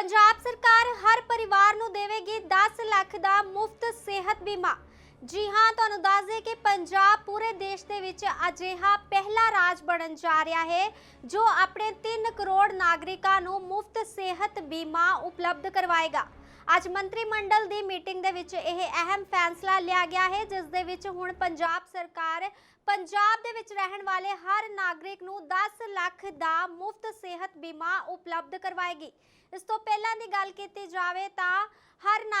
ਪੰਜਾਬ ਸਰਕਾਰ ਹਰ ਪਰਿਵਾਰ ਨੂੰ ਦੇਵੇਗੀ 10 ਲੱਖ ਦਾ ਮੁਫਤ ਸਿਹਤ ਬੀਮਾ। ਜੀ ਹਾਂ, ਤੁਹਾਨੂੰ ਦੱਸ ਦੇ ਕਿ ਪੰਜਾਬ ਪੂਰੇ ਦੇਸ਼ ਦੇ ਵਿੱਚ ਅਜਿਹਾ ਪਹਿਲਾ ਰਾਜ ਬਣਨ ਜਾ ਰਿਹਾ ਹੈ, ਜੋ ਆਪਣੇ 3 ਕਰੋੜ ਨਾਗਰਿਕਾਂ ਨੂੰ ਮੁਫਤ ਸਿਹਤ ਬੀਮਾ ਉਪਲਬਧ ਕਰਵਾਏਗਾ। ਅੱਜ ਮੰਤਰੀ ਮੰਡਲ ਦੀ ਮੀਟਿੰਗ ਦੇ ਵਿੱਚ ਇਹ ਅਹਿਮ ਫੈਸਲਾ ਲਿਆ ਗਿਆ ਹੈ, ਜਿਸ ਦੇ ਵਿੱਚ ਹੁਣ ਪੰਜਾਬ ਸਰਕਾਰ ਪੰਜਾਬ ਦੇ ਵਿੱਚ ਰਹਿਣ ਵਾਲੇ ਹਰ ਨਾਗਰਿਕ ਨੂੰ 10 ਲੱਖ ਦਾ ਮੁਫਤ ਸਿਹਤ ਬੀਮਾ ਉਪਲਬਧ ਕਰਵਾਏਗੀ। ਇਸ ਤੋਂ ਪਹਿਲਾਂ ਦੀ ਗੱਲ ਕੀਤੀ ਜਾਵੇ ਤਾਂ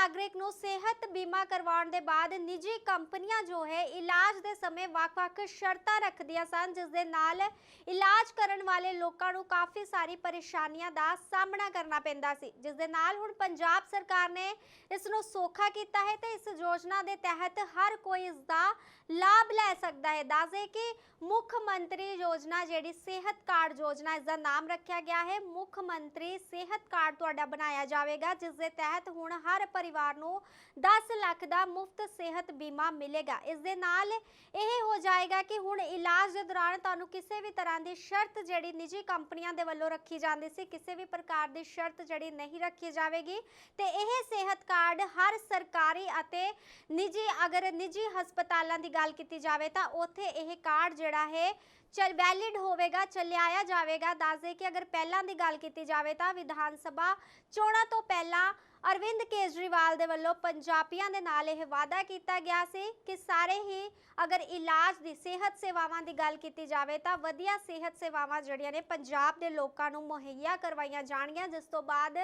ਨਾਗਰਿਕ ਨੂੰ ਸਿਹਤ ਬੀਮਾ ਕਰਵਾਉਣ ਦੇ ਬਾਅਦ ਨਿੱਜੀ ਕੰਪਨੀਆਂ ਜੋ ਹੈ ਇਲਾਜ ਦੇ ਸਮੇਂ ਵੱਖ-ਵੱਖ ਸ਼ਰਤਾਂ ਰੱਖਦੀਆਂ ਸਨ ਜਿਸ ਦੇ ਨਾਲ ਇਲਾਜ ਕਰਨ ਵਾਲੇ ਲੋਕਾਂ ਨੂੰ ਕਾਫੀ ਸਾਰੀ ਪਰੇਸ਼ਾਨੀਆਂ ਦਾ ਸਾਹਮਣਾ ਕਰਨਾ ਪੈਂਦਾ ਸੀ ਜਿਸ ਦੇ ਨਾਲ ਹੁਣ ਪੰਜਾਬ ਸਰਕਾਰ ਨੇ ਇਸ ਨੂੰ ਸੌਖਾ ਕੀਤਾ ਹੈ ਤੇ ਇਸ ਯੋਜਨਾ ਦੇ ਤਹਿਤ ਹਰ ਕੋਈ ਇਸ ਦਾ ਲਾਭ ਲੈ ਸਕਦਾ ਹੈ ਦੱਸਦੇ ਕਿ ਮੁੱਖ ਮੰਤਰੀ ਯੋਜਨਾ ਜਿਹੜੀ ਸਿਹਤ ਕਾਰਡ ਯੋਜਨਾ ਇਸ ਦਾ ਨਾਮ ਰੱਖਿਆ ਗਿਆ ਹੈ ਮੁੱਖ ਮੰਤਰੀ ਸਿਹਤ ਕਾਰਡ ਤੁਹਾਡਾ ਬਣਾਇਆ ਜਾਵੇਗਾ ਜਿਸ ਦੇ ਤਹਿਤ ਹੁਣ ਹਰ ਪਰਿਵਾਰ ਨੂੰ 10 ਲੱਖ ਦਾ ਮੁਫਤ ਸਿਹਤ ਬੀਮਾ ਮਿਲੇਗਾ। ਇਸ ਦੇ ਨਾਲ ਇਹ ਹੋ ਜਾਏਗਾ ਕਿ ਹੁਣ ਇਲਾਜ ਦੇ ਦੌਰਾਨ ਤੁਹਾਨੂੰ ਕਿਸੇ ਵੀ ਤਰ੍ਹਾਂ ਦੀ ਸ਼ਰਤ ਜਿਹੜੀ ਨਿੱਜੀ ਕੰਪਨੀਆਂ ਦੇ ਵੱਲੋਂ ਰੱਖੀ ਜਾਂਦੀ ਸੀ, ਕਿਸੇ ਵੀ ਪ੍ਰਕਾਰ ਦੀ ਸ਼ਰਤ ਜਿਹੜੀ ਨਹੀਂ ਰੱਖੀ ਜਾਵੇਗੀ। ਤੇ ਇਹ ਸਿਹਤ ਕਾਰਡ ਹਰ ਸਰਕਾਰੀ ਅਤੇ ਨਿੱਜੀ, ਅਗਰ ਨਿੱਜੀ ਹਸਪਤਾਲਾਂ ਦੀ ਗੱਲ ਕੀਤੀ ਜਾਵੇ ਤਾਂ ਉੱਥੇ ਇਹ ਕਾਰਡ ਜਿਹੜਾ ਹੈ ਚਲ ਵੈਲਿਡ ਹੋਵੇਗਾ, ਚੱਲਿਆਇਆ ਜਾਵੇਗਾ। ਦੱਸਦੇ ਕਿ ਅਗਰ ਪਹਿਲਾਂ ਦੀ ਗੱਲ ਕੀਤੀ ਜਾਵੇ ਤਾਂ ਵਿਧਾਨ ਸਭਾ ਚੋਣਾਂ ਤੋਂ ਪਹਿਲਾਂ ਅਰਵਿੰਦ ਕੇਜਰੀਵਾਲ ਦੇ ਵੱਲੋਂ ਪੰਜਾਬੀਆਂ ਦੇ ਨਾਲ ਇਹ ਵਾਅਦਾ ਕੀਤਾ ਗਿਆ ਸੀ ਕਿ ਸਾਰੇ ਹੀ ਅਗਰ ਇਲਾਜ ਦੀ ਸਿਹਤ ਸੇਵਾਵਾਂ ਦੀ ਗੱਲ ਕੀਤੀ ਜਾਵੇ ਤਾਂ ਵਧੀਆ ਸਿਹਤ ਸੇਵਾਵਾਂ ਜਿਹੜੀਆਂ ਨੇ ਪੰਜਾਬ ਦੇ ਲੋਕਾਂ ਨੂੰ ਮੁਹੱਈਆ ਕਰਵਾਈਆਂ ਜਾਣਗੀਆਂ, ਜਿਸ ਤੋਂ ਬਾਅਦ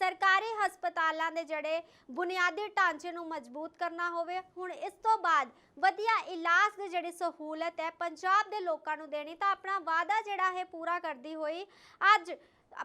ਸਰਕਾਰੀ ਹਸਪਤਾਲਾਂ ਦੇ ਜਿਹੜੇ ਬੁਨਿਆਦੀ ਢਾਂਚੇ ਨੂੰ ਮਜ਼ਬੂਤ ਕਰਨਾ ਹੋਵੇ। ਹੁਣ ਇਸ ਤੋਂ ਬਾਅਦ ਵਧੀਆ ਇਲਾਜ ਦੀ ਜਿਹੜੀ ਸਹੂਲਤ ਹੈ, ਪੰਜਾਬ ਦੇ ਲੋਕਾਂ ਨੂੰ ਦੇਣੀ ਤਾਂ ਆਪਣਾ ਵਾਅਦਾ ਜਿਹੜਾ ਹੈ ਪੂਰਾ ਕਰਦੀ ਹੋਈ ਅੱਜ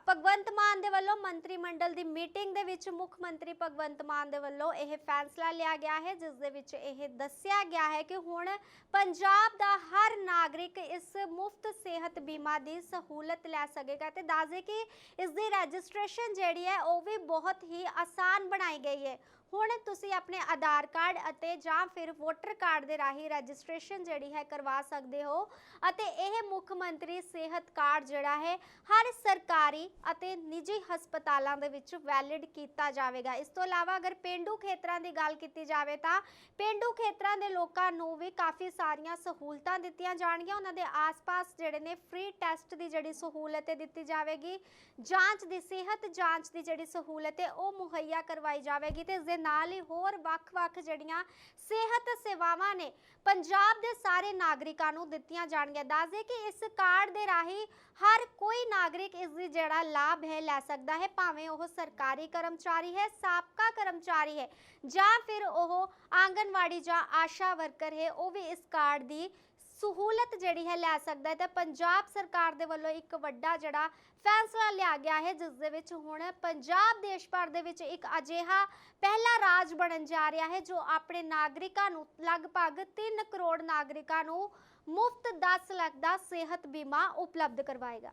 ਭਗਵੰਤ ਮਾਨ ਦੇ ਵੱਲੋਂ ਮੰਤਰੀ ਮੰਡਲ ਦੀ ਮੀਟਿੰਗ ਦੇ ਵਿੱਚ ਮੁੱਖ ਮੰਤਰੀ ਭਗਵੰਤ ਮਾਨ ਦੇ ਵੱਲੋਂ ਇਹ ਫੈਸਲਾ ਲਿਆ ਗਿਆ ਹੈ, ਜਿਸ ਦੇ ਵਿੱਚ ਇਹ ਦੱਸਿਆ ਗਿਆ ਹੈ ਕਿ ਹੁਣ ਪੰਜਾਬ ਦਾ ਹਰ ਨਾਗਰਿਕ ਇਸ ਮੁਫਤ ਸਿਹਤ ਬੀਮਾ ਦੀ ਸਹੂਲਤ ਲੈ ਸਕੇਗਾ ਤੇ ਦੱਸਦੇ ਕਿ ਇਸ ਦੀ ਰਜਿਸਟ੍ਰੇਸ਼ਨ ਜਿਹੜੀ ਹੈ, ਉਹ ਵੀ ਬਹੁਤ ਹੀ ਆਸਾਨ ਬਣਾਈ ਗਈ ਹੈ। ਹੁਣ ਤੁਸੀਂ ਆਪਣੇ ਆਧਾਰ ਕਾਰਡ ਅਤੇ ਜਾਂ ਫਿਰ ਵੋਟਰ ਕਾਰਡ ਦੇ ਰਾਹੀਂ ਰਜਿਸਟ੍ਰੇਸ਼ਨ ਜਿਹੜੀ ਹੈ ਕਰਵਾ ਸਕਦੇ ਹੋ ਅਤੇ ਇਹ ਮੁੱਖ ਮੰਤਰੀ ਸਿਹਤ ਕਾਰਡ ਜਿਹੜਾ ਹੈ ਹਰ ਸਰਕਾਰੀ ਅਤੇ ਨਿੱਜੀ ਹਸਪਤਾਲਾਂ ਦੇ ਵਿੱਚ ਵੈਲਿਡ ਕੀਤਾ ਜਾਵੇਗਾ। ਇਸ ਤੋਂ ਇਲਾਵਾ ਅਗਰ ਪਿੰਡੂ ਖੇਤਰਾਂ ਦੀ ਗੱਲ ਕੀਤੀ ਜਾਵੇ ਤਾਂ ਪਿੰਡੂ ਖੇਤਰਾਂ ਦੇ ਲੋਕਾਂ ਨੂੰ ਵੀ ਕਾਫੀ ਸਾਰੀਆਂ ਸਹੂਲਤਾਂ ਦਿੱਤੀਆਂ ਜਾਣਗੀਆਂ। ਉਹਨਾਂ ਦੇ ਆਸ-ਪਾਸ ਜਿਹੜੇ ਨੇ ਫ੍ਰੀ ਟੈਸਟ ਦੀ ਜਿਹੜੀ ਸਹੂਲਤ ਹੈ ਦਿੱਤੀ ਜਾਵੇਗੀ। ਜਾਂਚ ਦੀ ਸਿਹਤ ਜਾਂਚ ਦੀ ਜਿਹੜੀ ਸਹੂਲਤ ਹੈ ਉਹ ਮੁਹੱਈਆ ਕਰਵਾਈ ਜਾਵੇਗੀ ਤੇ ਦੇ ਨਾਲ ਹੀ ਹੋਰ ਵੱਖ-ਵੱਖ ਜਿਹੜੀਆਂ ਸਿਹਤ ਸੇਵਾਵਾਂ ਨੇ ਪੰਜਾਬ ਦੇ ਸਾਰੇ ਨਾਗਰਿਕਾਂ ਨੂੰ ਦਿੱਤੀਆਂ ਜਾਣਗੀਆਂ। ਦੱਸਦੇ ਕਿ ਇਸ ਕਾਰਡ ਦੇ ਰਾਹੀਂ ਹਰ ਕੋਈ ਨਾਗਰਿਕ ਇਸ ਦੀ ਜਿਹੜਾ ਲਾਭ ਹੈ ਲੈ ਸਕਦਾ ਹੈ, ਭਾਵੇਂ ਉਹ ਸਰਕਾਰੀ ਕਰਮਚਾਰੀ ਹੈ, ਸਾਬਕਾ ਕਰਮਚਾਰੀ ਹੈ ਜਾਂ ਫਿਰ ਉਹ ਆਂਗਨਵਾੜੀ ਜਾਂ ਆਸ਼ਾ ਵਰਕਰ ਹੈ, ਉਹ ਵੀ ਇਸ ਕਾਰਡ ਦੀ ਸਹੂਲਤ ਜਿਹੜੀ ਹੈ ਲੈ ਸਕਦਾ ਹੈ ਤਾਂ ਪੰਜਾਬ ਸਰਕਾਰ ਦੇ ਵੱਲੋਂ ਇੱਕ ਵੱਡਾ ਜਿਹੜਾ ਫੈਸਲਾ ਲਿਆ ਗਿਆ ਹੈ, ਜਿਸ ਦੇ ਵਿੱਚ ਹੁਣ ਪੰਜਾਬ ਦੇਸ਼ ਭਰ ਦੇ ਵਿੱਚ ਇੱਕ ਅਜਿਹਾ ਪਹਿਲਾ ਰਾਜ ਬਣਨ ਜਾ ਰਿਹਾ ਹੈ, ਜੋ ਆਪਣੇ ਨਾਗਰਿਕਾਂ ਨੂੰ ਲਗਭਗ 3 ਕਰੋੜ ਨਾਗਰਿਕਾਂ ਨੂੰ ਮੁਫਤ 10 ਲੱਖ ਦਾ ਸਿਹਤ ਬੀਮਾ ਉਪਲਬਧ ਕਰਵਾਏਗਾ।